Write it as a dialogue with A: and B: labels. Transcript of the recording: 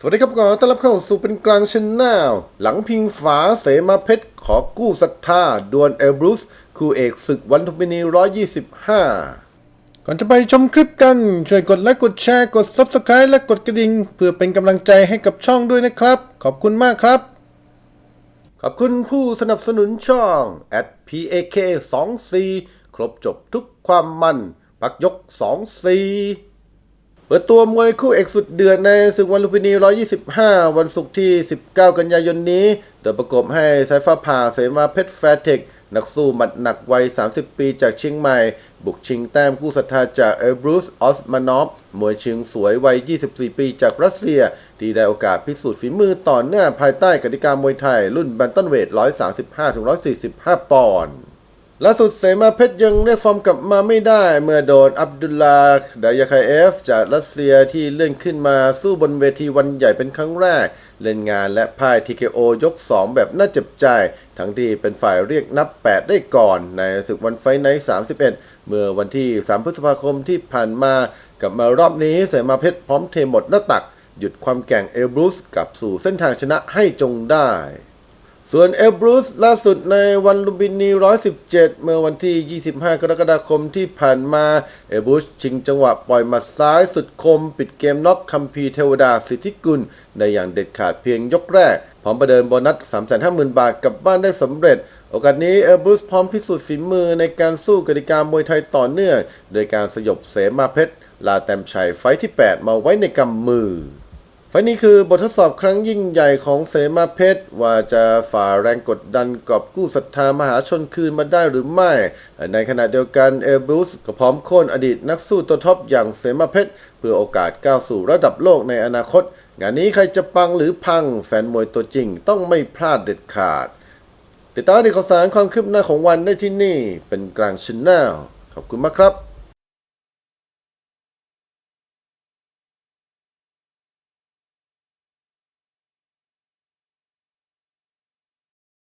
A: สวัสดีครับขอต้อนรับเข้าสู่เป็นกลางชแนลหลังพิงฝาเสมาเพชร ขอกู้ศรัทธาดวลเอลบรูซคู่เอกศึกวันทุมินี 125 ก่อนจะไปชมคลิปกัน ช่วยกดไลค์กดแชร์กด Subscribe และกดกระดิ่ง เพื่อเป็นกำลังใจให้กับช่องด้วยนะครับ ขอบคุณมากครับ ขอบคุณผู้สนับสนุนช่อง @pak 2 4ครบจบทุกความมัน พักยก2 4 เปิดตัวมวยคู่เอกสุดเดือดในศึกวันลุมพินี 125 วันศุกร์ที่ 19 กันยายนนี้โดยประกบให้สายฟ้าผ่าเสมาเพชรแฟร์เทค นักสู้หมัดหนักวัย 30 ปีจากเชียงใหม่ บุกชิงแต้มกู้ศรัทธาจากเอลบรูซออสมานอฟ มวยชิงสวยวัย 24 ปีจากรัสเซีย ที่ได้โอกาสพิสูจน์ฝีมือต่อเนื่องภายใต้กติกามวยไทย รุ่นแบนตันเวท 135-145 ปอนด์ ล่าสุดเสมาเพชรยังได้ฟอร์มกลับมาไม่ได้ เมื่อโดนอับดุลลาดายาคาเอฟ จากรัสเซียที่เลื่อนขึ้นมาสู้บนเวทีวันใหญ่เป็นครั้งแรก เล่นงานและพ่าย TKO ยก 2 แบบน่าเจ็บใจ ทั้งที่เป็นฝ่ายเรียกนับ 8 ได้ก่อน ในศึกวันไฟไนท์31 เมื่อวันที่ 3 พฤษภาคมที่ผ่านมากลับมารอบนี้เสมาเพชรพร้อมเทหมดหน้าตัก หยุดความแก่งเอลบรูซกลับสู่เส้นทางชนะให้จงได้ ส่วนเอลบรูซล่าสุดในวันลุมพินี 117 เมื่อวันที่ 25 กรกฎาคมที่ผ่านมาเอลบรูซชิงจังหวะปล่อยหมัดซ้ายสุดคม ปิดเกมน็อกคัมพีเทวดาสิทธิกุลได้อย่างเด็ดขาดเพียงยกแรก พร้อมประเดินโบนัส 350,000 บาทกลับบ้านได้สำเร็จ โอกาสนี้เอลบรูซพร้อมพิสูจน์ฝีมือในการสู้กติกามวยไทยต่อเนื่อง โดยการสยบเสมาเพชรลาแตมชัยไฟที่ 8 มาไว้ในกำมือ ไฟนี้คือบททดสอบครั้งยิ่งใหญ่ของเสมาเพชร ว่าจะฝ่าแรงกดดันกอบกู้ศรัทธามหาชนคืนมาได้หรือไม่ ในขณะเดียวกันเอลบรูซก็พร้อมโค่นอดีตนักสู้ตัวท็อปอย่างเสมาเพชร เพื่อโอกาสก้าวสู่ระดับโลกในอนาคต งานนี้ใครจะปังหรือพังแฟนมวยตัวจริงต้องไม่พลาดเด็ดขาด ติดตามข่าวสารความคืบหน้าของวันได้ที่นี่เป็นกลางช n แนลขอบคุณมากครับ